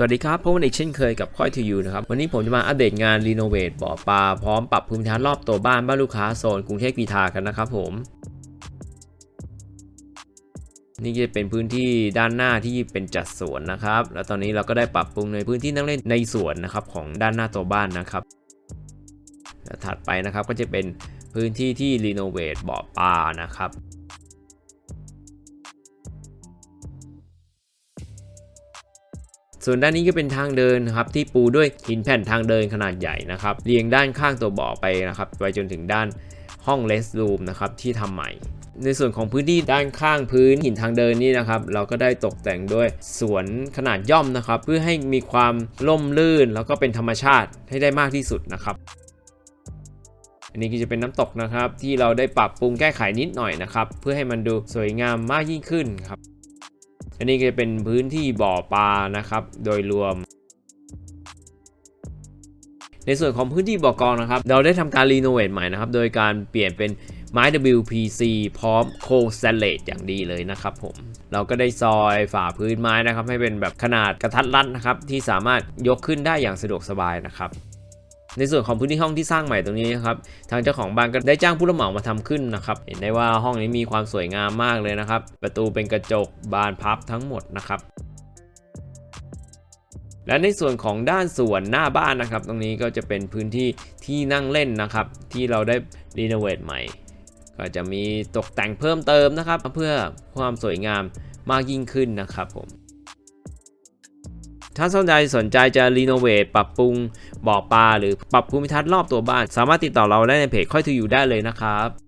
สวัสดีครับพบกันอีกเช่นเคยกับค่อยทูยูนะครับ วันนี้ผมจะมาอัปเดตงานรีโนเวทบ่อปลาพร้อมปรับภูมิทัศน์รอบตัวบ้านบ้านลูกค้าโซนกรุงเทพกรีฑากันนะครับผม นี่จะเป็นพื้นที่ด้านหน้าที่เป็นจัดสวนนะครับ แล้วตอนนี้เราก็ได้ปรับปรุงในพื้นที่นั่งเล่นในสวนนะครับของด้านหน้าตัวบ้านนะครับถัดไปนะครับก็จะเป็นพื้นที่ที่รีโนเวทบ่อปลานะครับ ส่วนด้านนี้ก็เป็นทางเดินครับที่ปูด้วยหินแผ่นทางเดินขนาดใหญ่นะครับเรียงด้านข้างตัวบ่อไปนะครับไปจนถึงด้านห้องเลสรูมนะครับที่ทำใหม่ในส่วนของพื้นที่ด้านข้างพื้นหินทางเดินนี่นะครับ เราก็ได้ตกแต่งด้วยสวนขนาดย่อมนะครับ เพื่อให้มีความร่มรื่น แล้วก็เป็นธรรมชาติให้ได้มากที่สุดนะครับ อันนี้ก็จะเป็นน้ำตกนะครับ ที่เราได้ปรับปรุงแก้ไขนิดหน่อยนะครับ เพื่อให้มันดูสวยงามมากยิ่งขึ้นครับ อันนี้ก็จะเป็นพื้นที่บ่อปลานะครับ โดยรวม ในส่วนของพื้นที่บ่อกองนะครับ เราได้ทำการรีโนเวทใหม่นะครับ โดยการเปลี่ยนเป็นไม้ WPC พร้อมโคสเลตอย่างดีเลยนะครับผม เราก็ได้ซอยฝ่าพื้นไม้นะครับ ให้เป็นแบบขนาดกระทัดรัดนะครับ ที่สามารถยกขึ้นได้อย่างสะดวกสบายนะครับ ในส่วนของพื้นที่ห้องที่สร้างใหม่ตรงนี้นะครับทางเจ้าของบ้านก็ได้จ้างผู้รับเหมามาทำขึ้นนะครับเห็นได้ว่าห้องนี้มีความสวยงามมากเลยนะครับ ประตูเป็นกระจกบานพับทั้งหมดนะครับและในส่วนของด้านส่วนหน้าบ้านนะครับ ตรงนี้ก็จะเป็นพื้นที่ที่นั่งเล่นนะครับ ที่เราได้รีโนเวทใหม่ ก็จะมีตกแต่งเพิ่มเติมนะครับ เพื่อความสวยงามมากยิ่งขึ้นนะครับผม ถ้าสนใจสนใจจะรีโนเวทปรับปรุงบ่อปลาหรือปรับภูมิทัศน์รอบตัวบ้าน สามารถติดต่อเราได้ในเพจค่อยทูอยู่ได้เลยนะครับ